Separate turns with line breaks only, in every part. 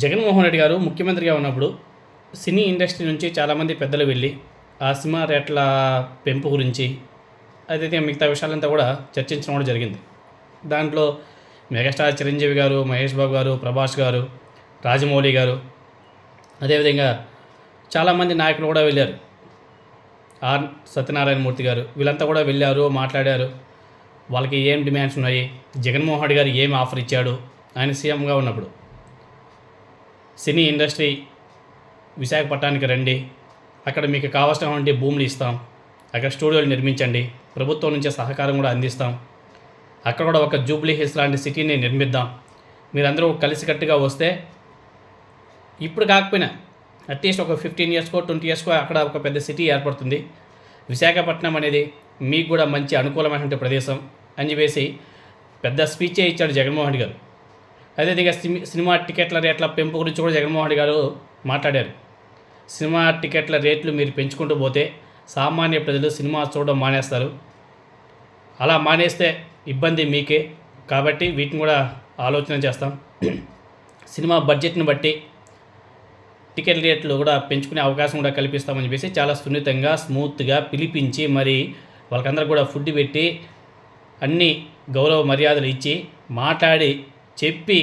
జగన్మోహన్ రెడ్డి గారు ముఖ్యమంత్రిగా ఉన్నప్పుడు సినీ ఇండస్ట్రీ నుంచి చాలామంది పెద్దలు వెళ్ళి ఆ సినిమా రేట్ల పెంపు గురించి అదైతే మిగతా విషయాలంతా కూడా చర్చించడం కూడా జరిగింది. దాంట్లో మెగాస్టార్ చిరంజీవి గారు మహేష్ బాబు గారు ప్రభాస్ గారు రాజమౌళి గారు అదేవిధంగా చాలామంది నాయకులు కూడా వెళ్ళారు. ఆర్ సత్యనారాయణమూర్తి గారు వీళ్ళంతా కూడా వెళ్ళారు మాట్లాడారు. వాళ్ళకి ఏం డిమాండ్స్ ఉన్నాయి? జగన్మోహన్ రెడ్డి గారు ఏం ఆఫర్ ఇచ్చాడు? ఆయన సీఎంగా ఉన్నప్పుడు సినీ ఇండస్ట్రీ విశాఖపట్నానికి రండి. అక్కడ మీకు కావాల్సినటువంటి భూములు ఇస్తాం. అక్కడ స్టూడియోలు నిర్మించండి. ప్రభుత్వం నుంచి సహకారం కూడా అందిస్తాం. అక్కడ కూడా ఒక జూబ్లీ హిల్స్ లాంటి సిటీని నిర్మిద్దాం. మీరందరూ కలిసికట్టుగా వస్తే ఇప్పుడు కాకపోయినా అట్లీస్ట్ ఒక ఫిఫ్టీన్ ఇయర్స్కో ట్వంటీ ఇయర్స్కో అక్కడ ఒక పెద్ద సిటీ ఏర్పడుతుంది. విశాఖపట్నం అనేది మీకు కూడా మంచి అనుకూలమైనటువంటి ప్రదేశం అని చెప్పేసి పెద్ద స్పీచే ఇచ్చాడు జగన్మోహన్ గారు. అదేవిధంగా సినిమా టికెట్ల రేట్ల పెంపు గురించి కూడా జగన్మోహన్ రెడ్డి గారు మాట్లాడారు. సినిమా టికెట్ల రేట్లు మీరు పెంచుకుంటూ పోతే సామాన్య ప్రజలు సినిమా చూడడం మానేస్తారు. అలా మానేస్తే ఇబ్బంది మీకే. కాబట్టి వీటిని కూడా ఆలోచన చేస్తాం. సినిమా బడ్జెట్ని బట్టి టికెట్ రేట్లు కూడా పెంచుకునే అవకాశం కూడా కల్పిస్తామని చెప్పేసి చాలా సున్నితంగా స్మూత్గా పిలిపించి మరి వాళ్ళకందరూ కూడా ఫుడ్ పెట్టి అన్ని గౌరవ మర్యాదలు ఇచ్చి మాట్లాడి చెప్పి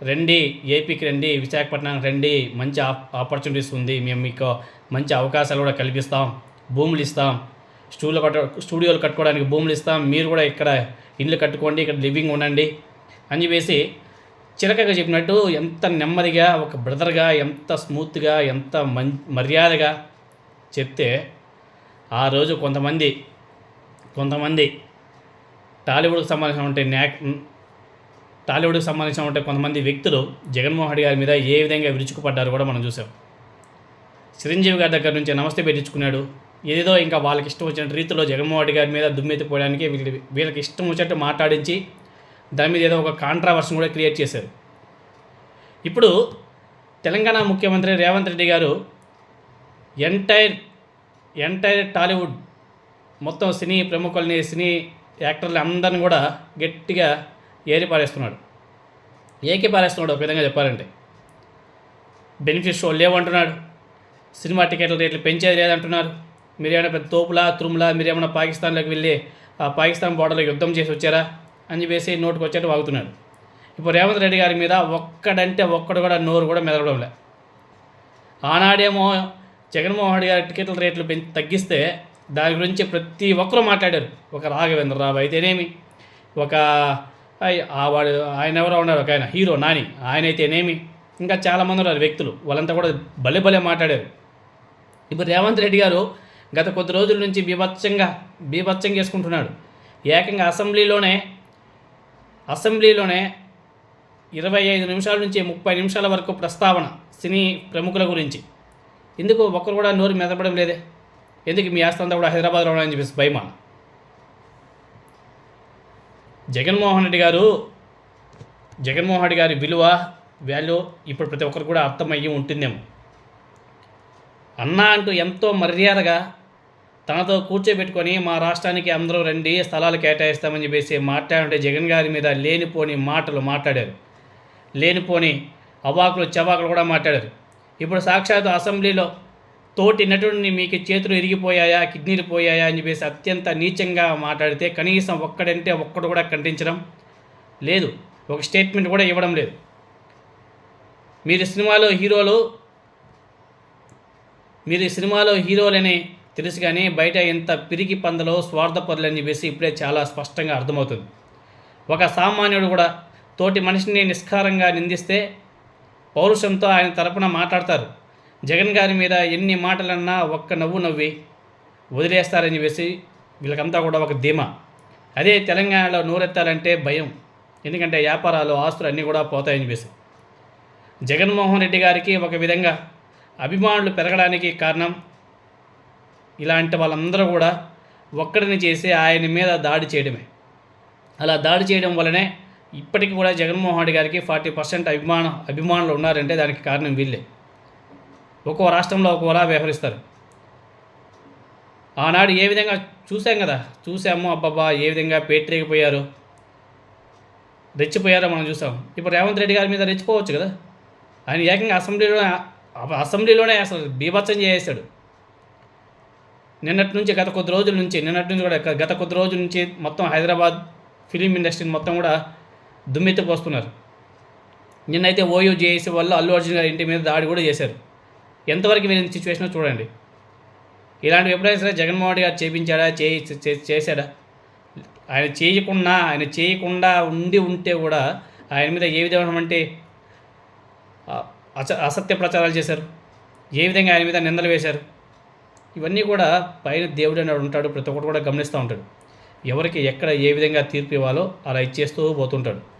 రండి ఏపీకి రండి విశాఖపట్నానికి రండి మంచి ఆప్ ఆపర్చునిటీస్ ఉంది మేము మీకు మంచి అవకాశాలు కూడా కల్పిస్తాం భూములు ఇస్తాం స్టూడియో కట్ట స్టూడియోలు కట్టుకోవడానికి భూములు ఇస్తాం మీరు కూడా ఇక్కడ ఇల్లు కట్టుకోండి ఇక్కడ లివింగ్ ఉండండి అని చెప్పేసి చిలకగా చెప్పినట్టు ఎంత నెమ్మదిగా ఒక బ్రదర్గా ఎంత స్మూత్గా ఎంత మం మర్యాదగా చెప్తే ఆ రోజు కొంతమంది కొంతమంది టాలీవుడ్కి సంబంధించిన న్యాక్ టాలీవుడ్కి సంబంధించినటువంటి కొంతమంది వ్యక్తులు జగన్మోహన్ రెడ్డి గారి మీద ఏ విధంగా విరుచుకుపడ్డారు కూడా మనం చూసాం. చిరంజీవి గారి దగ్గర నుంచి నమస్తే పెట్టించుకున్నాడు. ఏదో ఇంకా వాళ్ళకి ఇష్టం వచ్చిన రీతిలో జగన్మోహన్ రెడ్డి గారి మీద దుమ్మెత్తిపోవడానికి వీళ్ళకి వీళ్ళకి ఇష్టం వచ్చినట్టు మాట్లాడించి దాని మీద ఏదో ఒక కాంట్రావర్షన్ కూడా క్రియేట్ చేశారు. ఇప్పుడు తెలంగాణ ముఖ్యమంత్రి రేవంత్ రెడ్డి గారు ఎంటైర్ ఎంటైర్ టాలీవుడ్ మొత్తం సినీ ప్రముఖుల్ని సినీ యాక్టర్లు అందరిని కూడా గట్టిగా ఏరిపారేస్తున్నాడు. ఏకే పారేస్తున్నాడు ఒక విధంగా చెప్పాలంటే. Benefit show లేవంటున్నాడు. సినిమా టికెట్ల రేట్లు పెంచేది లేదంటున్నారు. మీరేమైనా పెద్ద తోపులా తురుములా మీరేమైనా పాకిస్తాన్లోకి వెళ్ళి ఆ పాకిస్తాన్ బోర్డర్లో యుద్ధం చేసి వచ్చారా అని చెప్పేసి నోటుకు వచ్చేట్టు వాగుతున్నాడు ఇప్పుడు రేవంత్ రెడ్డి గారి మీద ఒక్కడంటే ఒక్కడు కూడా నోరు కూడా మెదలడం లే ఆనాడేమో జగన్మోహన్ రెడ్డి గారి టికెట్ల రేట్లు పెంచి తగ్గిస్తే దాని గురించి ప్రతి ఒక్కరూ మాట్లాడారు. ఒక రాఘవేంద్రరావు అయితేనేమి ఒక వాడు ఆయన ఎవరో ఉన్నారు ఒక ఆయన హీరో నాని. ఆయన అయితేనేమి ఇంకా చాలామంది ఉన్నారు వ్యక్తులు. వాళ్ళంతా కూడా భలే భలే మాట్లాడారు. ఇప్పుడు రేవంత్ రెడ్డి గారు గత కొద్ది రోజుల నుంచి బీభత్సంగా బీభత్సంగా చేసుకుంటున్నాడు. ఏకంగా అసెంబ్లీలోనే అసెంబ్లీలోనే ఇరవై ఐదు నిమిషాల నుంచి ముప్పై నిమిషాల వరకు ప్రస్తావన సినీ ప్రముఖుల గురించి. ఎందుకు ఒక్కరు కూడా నోరు మెదపడం లేదే. ఎందుకు మీ ఆస్తి అంతా కూడా హైదరాబాద్లో ఉన్నాయని చెప్పేసి భయమా జగన్మోహన్ రెడ్డి గారు జగన్మోహన్ రెడ్డి గారి విలువ వాల్యూ ఇప్పుడు ప్రతి ఒక్కరు కూడా అర్థమయ్యి ఉంటుందేమో. అన్న అంటూ ఎంతో మర్యాదగా తనతో కూర్చోబెట్టుకొని మా రాష్ట్రానికి అందరూ రండి స్థలాలు కేటాయిస్తామని చెప్పేసి మాట్లాడుంటే జగన్ గారి మీద లేనిపోని మాటలు మాట్లాడారు. లేనిపోని అవాకులు చవాకులు కూడా మాట్లాడారు. ఇప్పుడు సాక్షాత్ అసెంబ్లీలో తోటి నటుడిని మీకు చేతులు ఇరిగిపోయాయా కిడ్నీలు పోయాయా అని చెప్పేసి అత్యంత నీచంగా మాట్లాడితే కనీసం ఒక్కడంటే ఒక్కడు కూడా ఖండించడం లేదు. ఒక స్టేట్మెంట్ కూడా ఇవ్వడం లేదు. మీరు సినిమాలో హీరోలు మీరు సినిమాలో హీరోలని తెలుసు కానీ బయట ఎంత పిరికి పందలో స్వార్థపరులు అని చెప్పేసి ఇప్పుడే చాలా స్పష్టంగా అర్థమవుతుంది. ఒక సామాన్యుడు కూడా తోటి మనిషిని నిస్కారంగా నిందిస్తే పౌరుషంతో ఆయన తరపున మాట్లాడతారు. జగన్ గారి మీద ఎన్ని మాటలన్నా ఒక్క నవ్వు నవ్వి వదిలేస్తారని చెప్పేసి వీళ్ళకంతా కూడా ఒక ధీమా. అదే తెలంగాణలో నోరెత్తాలంటే భయం. ఎందుకంటే వ్యాపారాలు ఆస్తులు అన్నీ కూడా పోతాయని చెప్పేసి. జగన్మోహన్ రెడ్డి గారికి ఒక విధంగా అభిమానులు పెరగడానికి కారణం ఇలాంటి వాళ్ళందరూ కూడా ఒక్కడిని చేసి ఆయన మీద దాడి చేయడమే. అలా దాడి చేయడం వల్లనే ఇప్పటికీ కూడా జగన్మోహన్ రెడ్డి గారికి ఫార్టీ పర్సెంట్ అభిమాన అభిమానులు ఉన్నారంటే దానికి కారణం వీళ్ళే. ఒక్కో రాష్ట్రంలో ఒక్కోలా వ్యవహరిస్తారు. ఆనాడు ఏ విధంగా చూసాం కదా చూసాము అబ్బబ్బా ఏ విధంగా పేటరేగిపోయారు రెచ్చిపోయారో మనం చూసాం ఇప్పుడు రేవంత్ రెడ్డి గారి మీద రెచ్చిపోవచ్చు కదా. ఆయన ఏకంగా అసెంబ్లీలో అసెంబ్లీలోనే అసలు బీభత్సం చేసేసాడు. నిన్నటి నుంచి గత కొద్ది రోజుల నుంచి నిన్నటి నుంచి కూడా గత కొద్ది రోజుల నుంచి మొత్తం హైదరాబాద్ ఫిలిం ఇండస్ట్రీని మొత్తం కూడా దుమ్మెత్తిపోస్తున్నారు. నిన్నైతే ఓయూ జేఏసీ వల్ల అల్లు అర్జున్ గారి ఇంటి మీద దాడి కూడా చేశారు. ఎంతవరకు వెళ్ళిన సిచ్యువేషన్ చూడండి. ఇలాంటి ఎప్పుడైనా సరే జగన్మోహన్ రెడ్డి గారు చేపించాడా చేయి చే- చేశాడా? ఆయన చేయకుండా ఆయన చేయకుండా ఉండి ఉంటే కూడా ఆయన మీద ఏ విధమైనటువంటి అస అసత్య ప్రచారాలు చేశారు? ఏ విధంగా ఆయన మీద నిందలు వేశారు? ఇవన్నీ కూడా పైన దేవుడు అనేవాడు ఉంటాడు ప్రతి ఒక్కటి కూడా గమనిస్తూ ఉంటాడు. ఎవరికి ఎక్కడ ఏ విధంగా తీర్పు ఇవ్వాలో అలా ఇచ్చేస్తూ పోతుంటాడు.